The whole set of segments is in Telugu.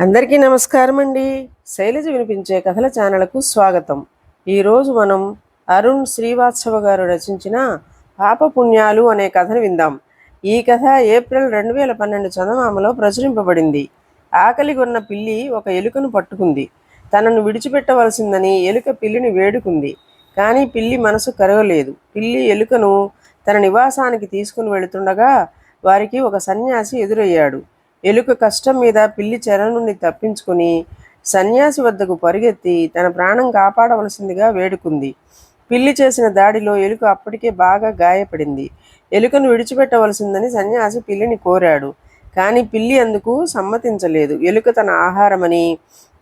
అందరికీ నమస్కారం అండి. శైలజ వినిపించే కథల ఛానల్కు స్వాగతం. ఈరోజు మనం అరుణ్ శ్రీవాత్సవ గారు రచించిన పాపపుణ్యాలు అనే కథను విందాం. ఈ కథ ఏప్రిల్ రెండు వేల పన్నెండు చందమామలో ప్రచురింపబడింది. ఆకలిగొన్న పిల్లి ఒక ఎలుకను పట్టుకుంది. తనను విడిచిపెట్టవలసిందని ఎలుక పిల్లిని వేడుకుంది. కానీ పిల్లి మనసు కరగలేదు. పిల్లి ఎలుకను తన నివాసానికి తీసుకుని వెళుతుండగా వారికి ఒక సన్యాసి ఎదురయ్యాడు. ఎలుక కష్టం మీద పిల్లి చెర నుండి తప్పించుకుని సన్యాసి వద్దకు పరిగెత్తి తన ప్రాణం కాపాడవలసిందిగా వేడుకుంది. పిల్లి చేసిన దాడిలో ఎలుక అప్పటికే బాగా గాయపడింది. ఎలుకను విడిచిపెట్టవలసిందని సన్యాసి పిల్లిని కోరాడు. కానీ పిల్లి అందుకు సమ్మతించలేదు. ఎలుక తన ఆహారమని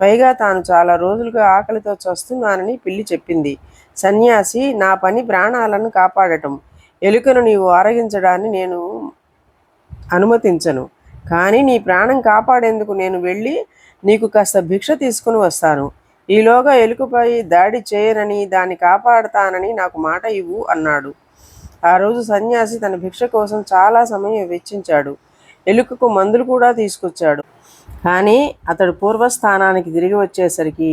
పైగా తాను చాలా రోజులుగా ఆకలితో చస్తున్నానని పిల్లి చెప్పింది. సన్యాసి నా పని ప్రాణాలను కాపాడటం. ఎలుకను నీవు ఆరగించడాన్ని నేను అనుమతించను. కానీ నీ ప్రాణం కాపాడేందుకు నేను వెళ్ళి నీకు కాస్త భిక్ష తీసుకుని వస్తాను. ఈలోగా ఎలుకపై దాడి చేయనని దాన్ని కాపాడతానని నాకు మాట ఇవ్వు అన్నాడు. ఆ రోజు సన్యాసి తన భిక్ష కోసం చాలా సమయం వెచ్చించాడు. ఎలుకకు మందులు కూడా తీసుకొచ్చాడు. కానీ అతడు పూర్వస్థానానికి తిరిగి వచ్చేసరికి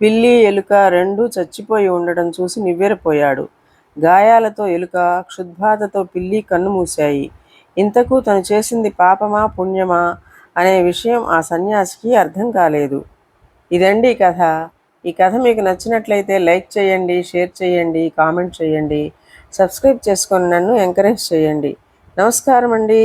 పిల్లి ఎలుక రెండూ చచ్చిపోయి ఉండడం చూసి నివ్వెరపోయాడు. గాయాలతో ఎలుక క్షుద్బాధతో పిల్లి కన్ను మూశాయి. ఇంతకు తను చేసింది పాపమా పుణ్యమా అనే విషయం ఆ సన్యాసికి అర్థం కాలేదు. ఇదండి కథ. ఈ కథ మీకు నచ్చినట్లయితే లైక్ చేయండి షేర్ చేయండి కామెంట్ చేయండి. సబ్స్క్రైబ్ చేసుకొని నన్ను ఎంకరేజ్ చేయండి. నమస్కారం అండి